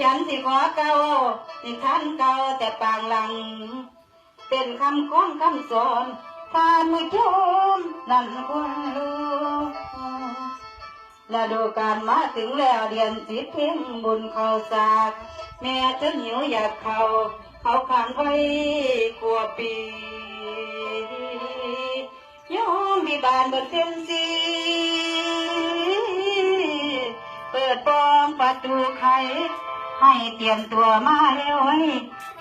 ฉันสิขอเก่านิทานเก่าแต่ปางหลัง เป็นคำค้อนคำสอนผ่านมือชมนั่นควรรู้และดูการมาถึงแล้วเรียนสิเพียงบุญเขาสาก แม่ฉันหิวอยากเขาเขาขานไว้กลัวปีโยมมีบานบนเส้นสีเปิดปองประตูไข ให้เตรียมตัวมาแล้วไว้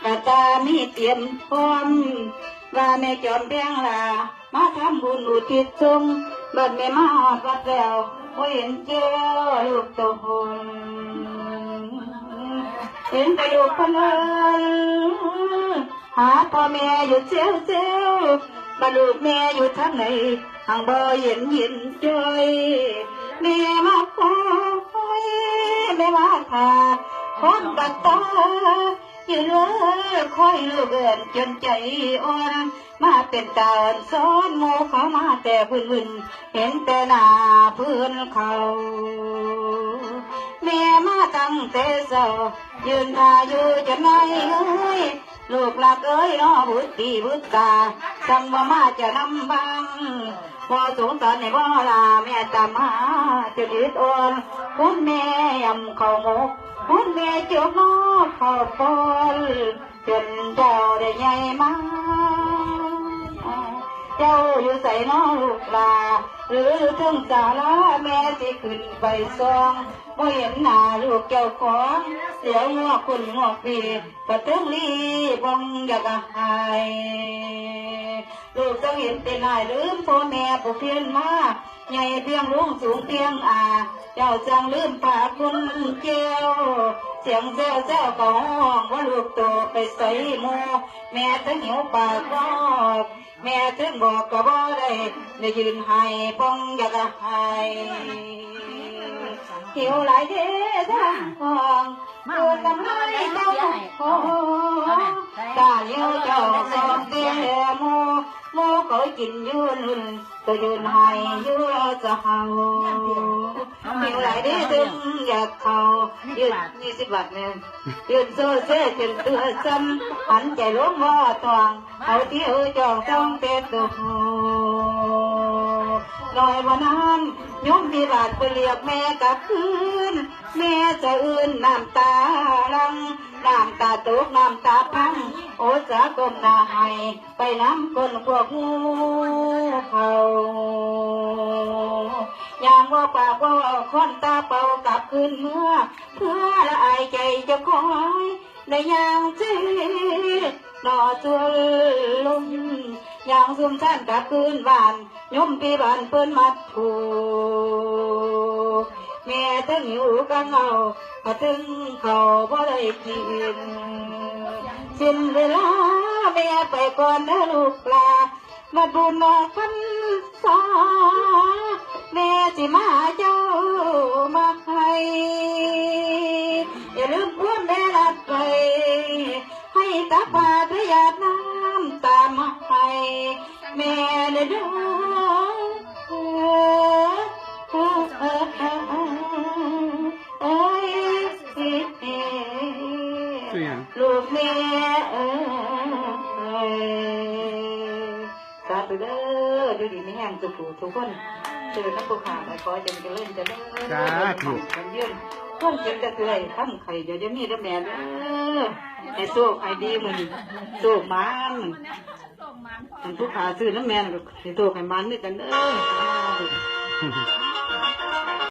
กระตามีเตรียมพร้อมว่าแม่จอมเพียงลามาทำบุญอุทิศส่งบัดแม่มาหอดวัดแล้วโอ้ยเห็นเจ้าลูกตัวหนเห็นกระดูกพะเนินหาพ่อแม่อยู่เจ้าเจ้ากระดูกแม่อยู่ทางไหนทางบ่เห็นเห็นจอยแม่มาคอยแม่มาทา คนกัดตาอยู่เลือคอยลูกเอินจนใจอ่อน มาเป็นตาอ่อนซ้อนโมเขามาแต่พื้นพื้นเห็นแต่หน้าพื้นเขาแม่มาตั้งแต่เช้ายืนทาอยู่จนไหนเอ้ยลูกหลักเอ้ยน้อบุตรดีบุตรตาจังว่ามาจะนำบังพอสงสารในบ่ลาแม่ตามาจนอึดอ่อนคุณแม่ยำเขาวหมก คุณแม่เจียวน้อข้าวปอนจนเจ้าได้ใหญ่มาเจ้าอยู่ใส่น้องลูกลา หรือถึงสาลาแม่สิขึ้นไปซองบ่เห็นหน้าลูกเจ้าของเสียวงอกคุณงอกปีกระเทิงลีบองอยากหายลูกต้องเห็นเป็นนายลืมพ่อแม่ผู้เพียนมาใหญ่เพียงลุงสูงเพียงอา เจ้าจังลืมป่าคุณเจ้าเสียงเจ้าเจ้าก็ห้องว่าลูกโตไปใส่หมูแม่ทั้งหิวปากกอกแม่ถึงบอกก็บ่ได้ได้ยืนให้ป้องอยากให้หิวหลายเด้ทั้งห้องดูทำให้เจ้าโอ้ตาเลี้ยวเจ้าสอบเตี้ยหมู กินยืนก็ยืนห้ยืนจะเฮาหิวหลายเด้ถึงอยากเขายืนยี่สิบบาทเนี่ยยืนโซ่เซ่จนตัวซ้ำหันใจล้มว่าตวงเอาเที่ยวจองต้องเต็มตัวลอยวันนั้นยมที่บาดไปเรียกแม่กับคืน แม่จะอื่นน้ำตาลังน้ำตาตกน้ำตาพัง โอ้จะก้มหน้าให้ไปน้ำก้นพวกงูเขาอย่างว่าปากว่าคนตาเป่ากลับคืนเมื่อ เพื่อละอายใจจะคอยในยางเจีนอจวนลมยางซุ่มท่านกลับคืนบ้านยมปีบ้านเปิ้นมัดถูกแม่ถึงหิวกันเอาถึงเขาบ่ได้กิน สิ้นเวลาแม่ไปก่อนนะลูกปลา มาบุญนอกพันษาแม่สิมาเจ้ามาให้อย่าลืมพวนแม่รัดไป ให้ตาปาดยาดน้ำตามมาให้แม่เด้อ เด้อดูดีไม่แห้งสุขทุกคนเจอน้ำปูขาแต่ขอจงเจริญเจะเด้อกันยืนต้นเจ็บจะเกยทำไข่เดี๋ยวจะมีระแม่เด้อให้โชคให้ดีมึงโชคมันมันผู้ขาซื้อน้ำแม่ก็ให้โชคให้มันด้วยกันเด้อ